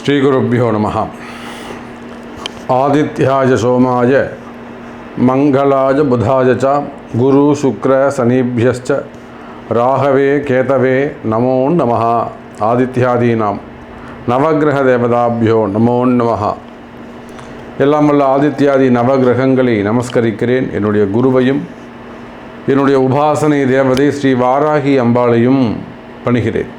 ஸ்ரீகுருப்போ நம. ஆதித்யாய சோமாய மங்களாய புதாய ச குரு சுக்ர சனீபியச்ச ராகவே கேதவே நமோ நம. ஆதித்யாதீனாம். நவகிரக தேவதாபியோ நமோ நம. எல்லாம் வல்ல ஆதித்யாதி நவகிரகங்களை நமஸ்கரிக்கிறேன். என்னுடைய குருவையும் என்னுடைய உபாசனை தேவதை ஸ்ரீ வாராகி அம்பாளையும் பணிகிறேன்.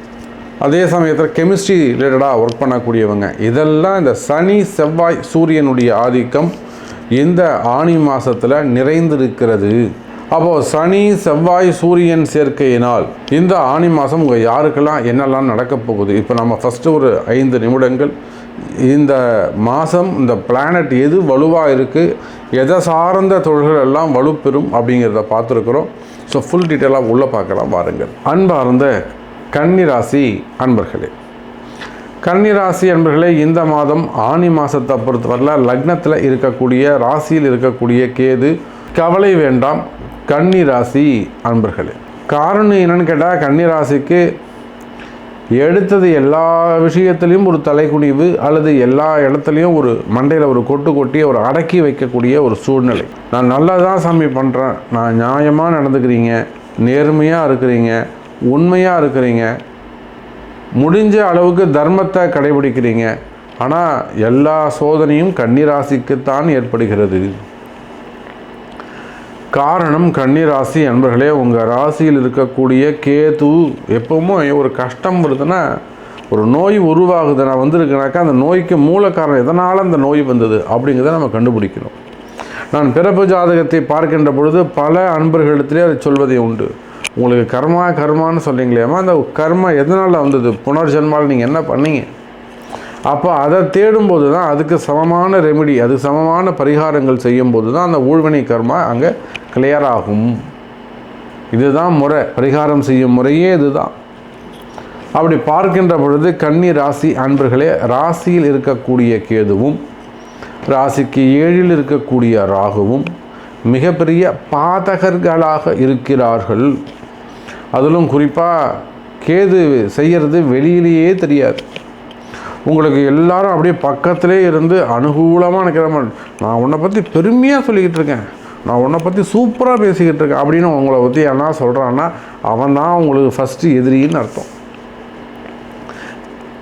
அதே சமயத்தில் கெமிஸ்ட்ரி ரிலேட்டடாக ஒர்க் பண்ணக்கூடியவங்க. இதெல்லாம் இந்த சனி செவ்வாய் சூரியனுடைய ஆதிக்கம் இந்த ஆணி மாதத்தில் நிறைந்திருக்கிறது. அப்போது சனி செவ்வாய் சூரியன் சேர்க்கையினால் இந்த ஆணி மாதம் உங்கள் யாருக்கெல்லாம் என்னெல்லாம் நடக்கப் போகுது? இப்போ நம்ம ஃபஸ்ட்டு ஒரு ஐந்து நிமிடங்கள். இந்த மாதம் இந்த பிளானட் எது வலுவாக இருக்குது எதை சார்ந்த தொழில்கள் எல்லாம் வலுப்பெறும் அப்படிங்கிறத பார்த்துருக்குறோம். ஸோ ஃபுல் டீட்டெயிலாக உள்ளே பார்க்கலாம் வாருங்கள். அன்பார்ந்த கன்னிராசி அன்பர்களே. கன்னிராசி அன்பர்களே இந்த மாதம் ஆணி மாதத்தை பொறுத்தவரையில் லக்னத்தில் இருக்கக்கூடிய ராசியில் இருக்கக்கூடிய கேது கவலை வேண்டாம் கன்னிராசி அன்பர்களே. காரணம் என்னன்னு கேட்டால் கன்னிராசிக்கு எடுத்தது எல்லா விஷயத்துலேயும் ஒரு தலைக்குனிவு அல்லது எல்லா இடத்துலையும் ஒரு மண்டையில் ஒரு கொட்டு கொட்டி ஒரு அடக்கி வைக்கக்கூடிய ஒரு சூழ்நிலை. நான் நல்லா தான் சாமி பண்ணுறேன் நான் நியாயமாக நடந்துக்கிறீங்க நேர்மையாக இருக்கிறீங்க. உண்மையாக இருக்கிறீங்க. முடிஞ்ச அளவுக்கு தர்மத்தை கடைபிடிக்கிறீங்க. ஆனால் எல்லா சோதனையும் கன்னிராசிக்குத்தான் ஏற்படுகிறது. காரணம் கன்னிராசி அன்பர்களே உங்கள் ராசியில் இருக்கக்கூடிய கேது எப்பவுமே ஒரு கஷ்டம் வருதுன்னா ஒரு நோய் உருவாகுது. நான் வந்திருக்கேனாக்கா அந்த நோய்க்கு மூல காரணம் எதனால் அந்த நோய் வந்தது அப்படிங்கிறத நம்ம கண்டுபிடிக்கணும். நான் பிறப்பு ஜாதகத்தை பார்க்கின்ற பொழுது பல அன்பர்களிடத்திலே அதை சொல்வதே உண்டு. உங்களுக்கு கர்மா கர்மான்னு சொல்கிறீங்களேம்மா அந்த கர்மா எதனால் வந்தது? புனர்ஜென்மால் நீங்கள் என்ன பண்ணீங்க? அப்போ அதை தேடும்போது தான் அதுக்கு சமமான ரெமெடி அது சமமான பரிகாரங்கள் செய்யும்போது தான் அந்த ஊழ்வினை கர்மா அங்கே கிளியர் ஆகும். இதுதான் முறை. பரிகாரம் செய்யும் முறையே இதுதான். அப்படி பார்க்கின்ற பொழுது கன்னி ராசி அன்பர்களே ராசியில் இருக்கக்கூடிய கேதுவும் ராசிக்கு ஏழில் இருக்கக்கூடிய ராகுவும் மிகப்பெரிய பாதகர்களாக இருக்கிறார்கள். அதிலும் குறிப்பாக கேது செய்கிறது வெளியிலேயே தெரியாது. உங்களுக்கு எல்லாரும் அப்படியே பக்கத்திலே இருந்து அனுகூலமாக நிற்கிற மாதிரி நான் உன்னை பற்றி பெருமையாக சொல்லிக்கிட்டு இருக்கேன். நான் உன்னை பற்றி சூப்பராக பேசிக்கிட்டு இருக்கேன் அப்படின்னு உங்களை பற்றி என்ன சொல்கிறான்னா அவன் தான் உங்களுக்கு ஃபஸ்ட்டு எதிரின்னு அர்த்தம்.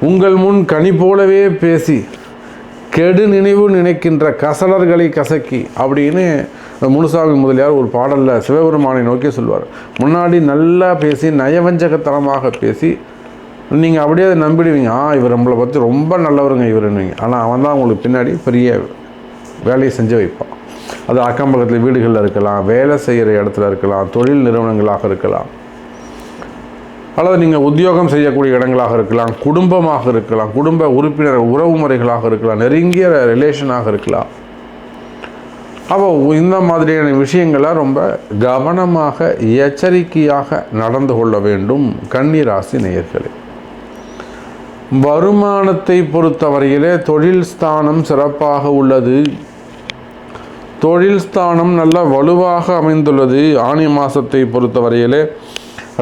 உங்கள் முன் கனி போலவே பேசி கெடு நினைவு நினைக்கின்ற கசலர்களை கசக்கி அப்படின்னு முனுசாமி முதலியார் ஒரு பாடலில் சிவபெருமானை நோக்கி சொல்வார். முன்னாடி நல்லா பேசி நயவஞ்சகத்தனமாக பேசி நீங்கள் அப்படியே அதை நம்பிடுவீங்க. ஆ இவர் நம்மளை பற்றி ரொம்ப நல்லவருங்க இவருன்னுவீங்க. ஆனால் அவன் தான் உங்களுக்கு பின்னாடி பெரிய வேலையை செஞ்சு வைப்பான். அது அக்கம் பக்கத்தில் வீடுகளில் இருக்கலாம் வேலை செய்கிற இடத்துல இருக்கலாம் தொழில் நிறுவனங்களாக இருக்கலாம். அல்லது நீங்கள் உத்தியோகம் செய்யக்கூடிய இடங்களாக இருக்கலாம் குடும்பமாக இருக்கலாம் குடும்ப உறுப்பினர் உறவு முறைகளாக இருக்கலாம் நெருங்கிய ரிலேஷனாக இருக்கலாம். அப்போ இந்த மாதிரியான விஷயங்களை ரொம்ப கவனமாக எச்சரிக்கையாக நடந்து கொள்ள வேண்டும் கன்னிராசி நேயர்களே. வருமானத்தை பொறுத்தவரையிலே தொழில் ஸ்தானம் சிறப்பாக உள்ளது. தொழில் ஸ்தானம் நல்ல வலுவாக அமைந்துள்ளது. ஆணி மாதத்தை பொறுத்தவரையிலே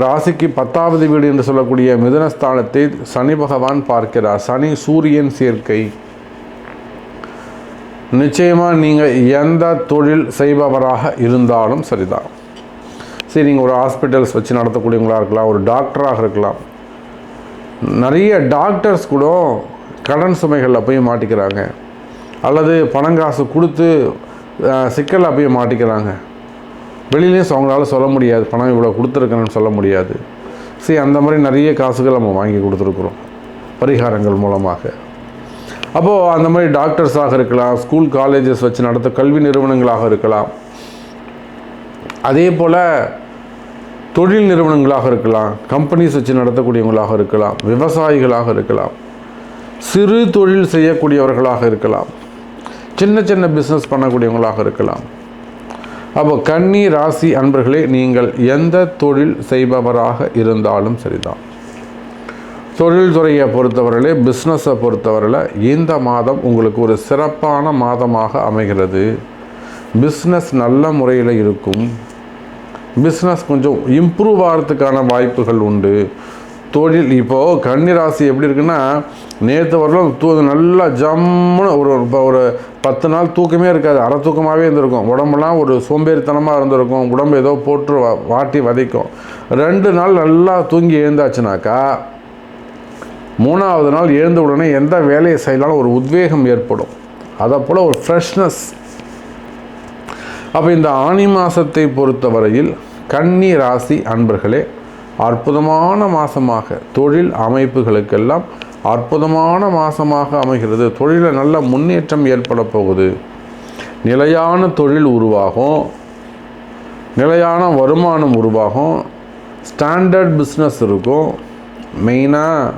ராசிக்கு பத்தாவது வீடு என்று சொல்லக்கூடிய மிதுனஸ்தானத்தை சனி பகவான் பார்க்கிறார். சனி சூரியன் சேர்க்கை. நிச்சயமாக நீங்கள் எந்த தொழில் செய்பவராக இருந்தாலும் சரிதான். சரி நீங்கள் ஒரு ஹாஸ்பிட்டல்ஸ் வச்சு நடத்தக்கூடியவங்களாக இருக்கலாம் ஒரு டாக்டராக இருக்கலாம். நிறைய டாக்டர்ஸ் கூட கடன் சுமைகளில் போய் மாட்டிக்கிறாங்க. அல்லது பணம் காசு கொடுத்து சிக்கலில் போய் மாட்டிக்கிறாங்க. வெளியிலையும் அவங்களால சொல்ல முடியாது. பணம் இவ்வளோ கொடுத்துருக்கணும்னு சொல்ல முடியாது. சரி அந்த மாதிரி நிறைய காசுகள் நம்ம வாங்கி கொடுத்துருக்குறோம். பரிகாரங்கள் மூலமாக. அப்போது அந்த மாதிரி டாக்டர்ஸாக இருக்கலாம் ஸ்கூல் காலேஜஸ் வச்சு நடத்த கல்வி நிறுவனங்களாக இருக்கலாம். அதே போல் தொழில் நிறுவனங்களாக இருக்கலாம் கம்பெனிஸ் வச்சு நடத்தக்கூடியவங்களாக இருக்கலாம் விவசாயிகளாக இருக்கலாம் சிறு தொழில் செய்யக்கூடியவர்களாக இருக்கலாம் சின்ன சின்ன பிஸ்னஸ் பண்ணக்கூடியவங்களாக இருக்கலாம். அப்போ கன்னி ராசி அன்பர்களே நீங்கள் எந்த தொழில் செய்பவராக இருந்தாலும் சரிதான். தொழில்துறையை பொறுத்தவரையிலே பிஸ்னஸை பொறுத்தவரையில் இந்த மாதம் உங்களுக்கு ஒரு சிறப்பான மாதமாக அமைகிறது. பிஸ்னஸ் நல்ல முறையில் இருக்கும். பிஸ்னஸ் கொஞ்சம் இம்ப்ரூவ் ஆகிறதுக்கான வாய்ப்புகள் உண்டு. தொழில் இப்போது கன்னிராசி எப்படி இருக்குன்னா நேற்று வரலாம் தூ நல்லா ஜம்முன்னு ஒரு இப்போ ஒரு பத்து நாள் தூக்கமே இருக்காது. அரை தூக்கமாகவே இருந்திருக்கும். உடம்புலாம் ஒரு சோம்பேறித்தனமாக இருந்திருக்கும். உடம்பு ஏதோ போட்டு வா- வாட்டி வதைக்கும். ரெண்டு நாள் நல்லா தூங்கி எழுந்தாச்சுனாக்கா மூணாவது நாள் எழுந்த உடனே எந்த வேலையை செய்யலாம் ஒரு உத்வேகம் ஏற்படும். அதை போல் ஒரு ஃப்ரெஷ்னஸ் அப்போ இந்த ஆனி மாதத்தை பொறுத்தவரையில் கன்னி ராசி அன்பர்களே அற்புதமான மாதமாக தொழில் அமைப்புகளுக்கெல்லாம் அற்புதமான மாதமாக அமைகிறது. தொழிலில் நல்ல முன்னேற்றம் ஏற்பட போகுது. நிலையான தொழில் உருவாகும். நிலையான வருமானம் உருவாகும். ஸ்டாண்டர்ட் பிஸ்னஸ் இருக்கும். மெயினாக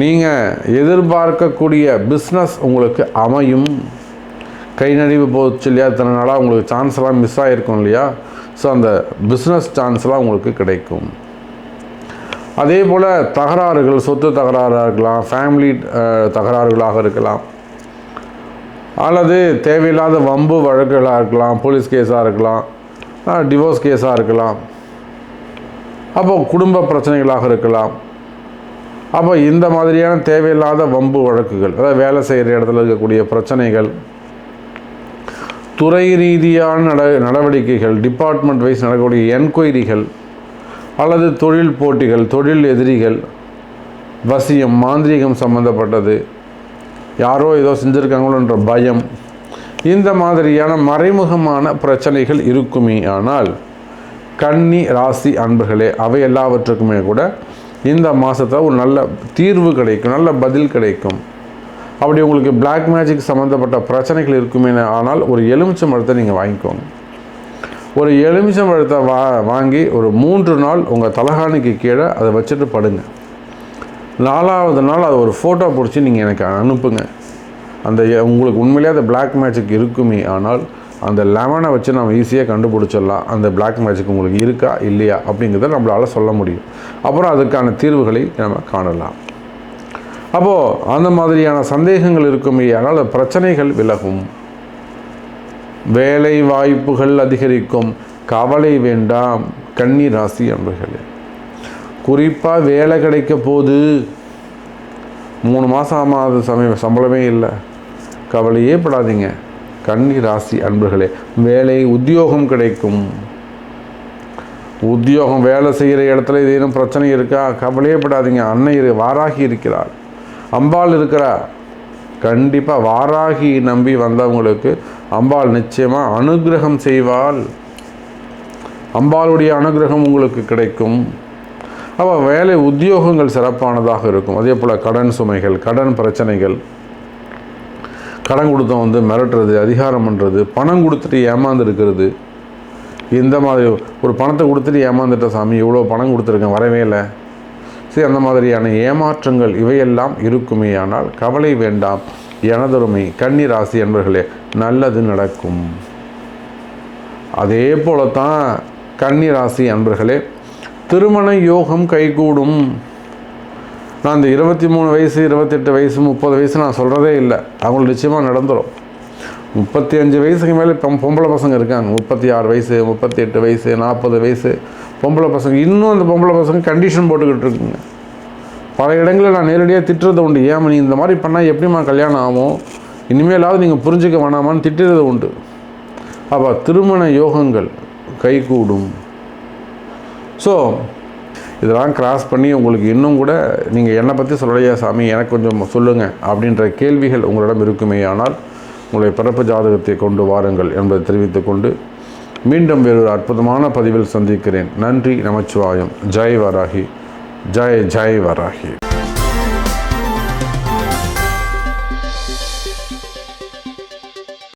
நீங்கள் எதிர்பார்க்கக்கூடிய பிஸ்னஸ் உங்களுக்கு அமையும். கை நடிவு போச்சு இல்லையா? இத்தனை நாளாக உங்களுக்கு சான்ஸ்லாம் மிஸ் ஆகிருக்கும் இல்லையா? ஸோ அந்த பிஸ்னஸ் சான்ஸ்லாம் உங்களுக்கு கிடைக்கும். அதே போல் தகராறுகள் சொத்து தகராறாக இருக்கலாம் ஃபேமிலி தகராறுகளாக இருக்கலாம். அல்லது தேவையில்லாத வம்பு வழக்குகளாக இருக்கலாம் போலீஸ் கேஸாக இருக்கலாம் டிவோர்ஸ் கேஸாக இருக்கலாம். அப்போ குடும்ப பிரச்சனைகளாக இருக்கலாம். அப்போ இந்த மாதிரியான தேவையில்லாத வம்பு வழக்குகள் அதாவது வேலை செய்கிற இடத்துல இருக்கக்கூடிய பிரச்சனைகள் துறை ரீதியான நட நடவடிக்கைகள் டிபார்ட்மெண்ட் வைஸ் நடக்கக்கூடிய என்கொயரிகள் அல்லது தொழில் போட்டிகள் தொழில் எதிரிகள் வசியம் மாந்திரீகம் சம்மந்தப்பட்டது யாரோ ஏதோ செஞ்சுருக்காங்களோன்ற பயம் இந்த மாதிரியான மறைமுகமான பிரச்சனைகள் இருக்குமே ஆனால் கன்னி ராசி அன்பர்களே அவை எல்லாவற்றுக்குமே கூட இந்த மாதத்தில் ஒரு நல்ல தீர்வு கிடைக்கும் நல்ல பதில் கிடைக்கும். அப்படி உங்களுக்கு பிளாக் மேஜிக் சம்மந்தப்பட்ட பிரச்சனைகள் இருக்குமே ஆனால் ஒரு எலுமிச்சம் பழத்தை நீங்கள் வாங்கிக்கோங்க. ஒரு எலுமிச்சம் பழத்தை வா வாங்கி ஒரு மூன்று நாள் உங்கள் தலகாணிக்கு கீழே அதை வச்சுட்டு படுங்க. நாலாவது நாள் அதை ஒரு ஃபோட்டோ பிடிச்சி நீங்கள் எனக்கு அனுப்புங்க. அந்த உங்களுக்கு உண்மையிலேயே அந்த பிளாக் மேஜிக் இருக்குமே ஆனால் அந்த லெமனை வச்சு நம்ம ஈஸியாக கண்டுபிடிச்சிடலாம். அந்த பிளாக் மேஜிக் உங்களுக்கு இருக்கா இல்லையா அப்படிங்கிறத நம்மளால் சொல்ல முடியும். அப்புறம் அதுக்கான தீர்வுகளை நம்ம காணலாம். அப்போது அந்த மாதிரியான சந்தேகங்கள் இருக்குமே ஆனால் அந்த பிரச்சனைகள் விலகும். வேலை வாய்ப்புகள் அதிகரிக்கும். கவலை வேண்டாம். கன்னி ராசி அன்பர்களே. குறிப்பாக வேலை கிடைக்க போது மூணு மாதம் ஆமாவது சமயம் சம்பளமே இல்லை. கவலையே படாதீங்க. கன்னி ராசி அன்பர்களே வேலை உத்தியோகம் கிடைக்கும். உத்தியோகம் வேலை செய்கிற இடத்துல ஏதேனும் பிரச்சனை இருக்கா? கவலையே படாதீங்க. அன்னை வாராகி இருக்கிறார் அம்பாள் இருக்கிறா. கண்டிப்பாக வாராகி நம்பி வந்தவங்களுக்கு அம்பாள் நிச்சயமாக அனுக்கிரகம் செய்வாள். அம்பாளுடைய அனுகிரகம் உங்களுக்கு கிடைக்கும். அப்போ வேலை உத்தியோகங்கள் சிறப்பானதாக இருக்கும். அதே போல் கடன் சுமைகள் கடன் பிரச்சனைகள். கடன் கொடுத்த வந்து மிரட்டுறது அதிகாரம் பண்ணுறது பணம் கொடுத்துட்டு ஏமாந்து இருக்கிறது இந்த மாதிரி ஒரு பணத்தை கொடுத்துட்டு ஏமாந்துட்ட சாமி இவ்வளோ பணம் கொடுத்துருக்கேன் வரவே இல்லை. சரி அந்த மாதிரியான ஏமாற்றங்கள் இவையெல்லாம் இருக்குமே ஆனால் கவலை வேண்டாம். எனதொருமை கன்னி ராசி என்பர்களே நல்லது நடக்கும். அதே போலத்தான் கன்னி ராசி அன்பர்களே திருமண யோகம் கைகூடும். நான் இந்த இருபத்தி மூணு வயசு இருபத்தெட்டு வயசு முப்பது வயசு நான் சொல்கிறதே இல்லை. அவங்களுக்கு நிச்சயமாக நடந்துடும் முப்பத்தி அஞ்சு வயசுக்கு மேலே இப்போ பொம்பளை பசங்க இருக்காங்க. முப்பத்தி ஆறு வயசு முப்பத்தி எட்டு வயசு நாற்பது வயசு பொம்பளை பசங்க. இன்னும் அந்த பொம்பளை பசங்க கண்டிஷன் போட்டுக்கிட்டு இருக்குங்க. பல இடங்களில் நான் நேரடியாக திட்டுறது உண்டு. ஏன் நீ இந்த மாதிரி பண்ணால் எப்படிம்மா கல்யாணம் ஆகும்? இனிமேலாவது நீங்கள் புரிஞ்சுக்க வேணாமான்னு திட்டுறது உண்டு. அப்போ திருமண யோகங்கள் கைகூடும். ஸோ இதெல்லாம் கிராஸ் பண்ணி உங்களுக்கு இன்னும் கூட நீங்கள் என்னை பற்றி சொல்லலையா சாமி எனக்கு கொஞ்சம் சொல்லுங்கள் அப்படின்ற கேள்விகள் உங்களிடம் இருக்குமே. ஆனால் உங்களுடைய பிறப்பு ஜாதகத்தை கொண்டு வாருங்கள் என்பதை தெரிவித்துக்கொண்டு மீண்டும் வேறொரு அற்புதமான பதிவில் சந்திக்கிறேன். நன்றி நமச்சிவாயம். ஜெய் வராகி. ஜெய் ஜெய் வராகி.